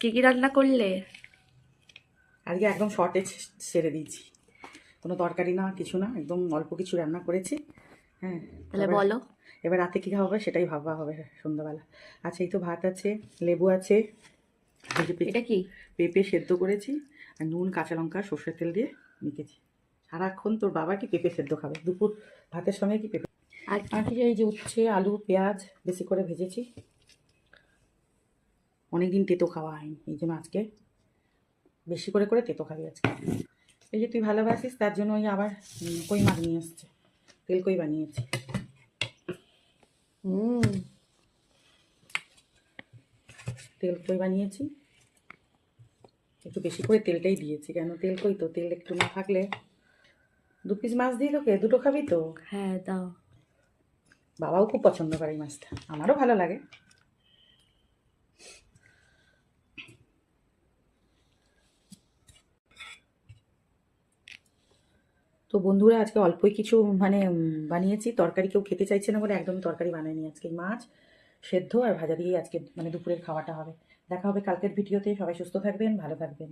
কি কি রান্না করলে? আজকে একদম শর্টেজ সেরে দিয়েছি। কোনো তরকারি না কিছু না একদম অল্প কিছু রান্না করেছি। হ্যাঁ তাহলে বলো। এবার রাতে কী খাওয়া হবে সেটাই ভাববা হবে সন্ধ্যাবেলা। আচ্ছা এই তো ভাত আছে লেবু আছে এটা কি? পেঁপে সেদ্ধ করেছি আর নুন কাঁচা লঙ্কা সর্ষের তেল দিয়ে মেখেছি। সারাক্ষণ তোর বাবা কি পেঁপে সেদ্ধ খাবে? দুপুর ভাতের সঙ্গে কি পেঁপে আর কি এই যে উচ্ছে আলু পেঁয়াজ বেশি করে ভেজেছি। অনেকদিন তেতো খাওয়া হয়নি এই জন্য আজকে বেশি করে করে তেতো খাবি আজকে। এই যে তুই ভালোবাসিস তার জন্য ওই আবার কই মাছ নিয়ে এসছে তেল কই বানিয়েছি? হুম। তেল কই বানিয়েছি? একটু বেশি করে তেলটাই দিয়েছি কেন তেল কই তো? তেল একটু না থাকলে দু পিস মাছ দিয়ে তোকে দুটো খাবি তো? হ্যাঁ দাও। বাবাও খুব পছন্দ করে এই মাছটা আমারও ভালো লাগে। তো বন্ধুরা, আজকে অল্পই কিছু মানে বানিয়েছি। তরকারি কেউ খেতে চাইছে না বলে একদম তরকারি বানাইনি আজকে। মাছ সেদ্ধ আর ভাজা দিয়েই আজকে মানে দুপুরের খাওয়াটা হবে। দেখা হবে কালকের ভিডিওতে। সবাই সুস্থ থাকবেন, ভালো থাকবেন।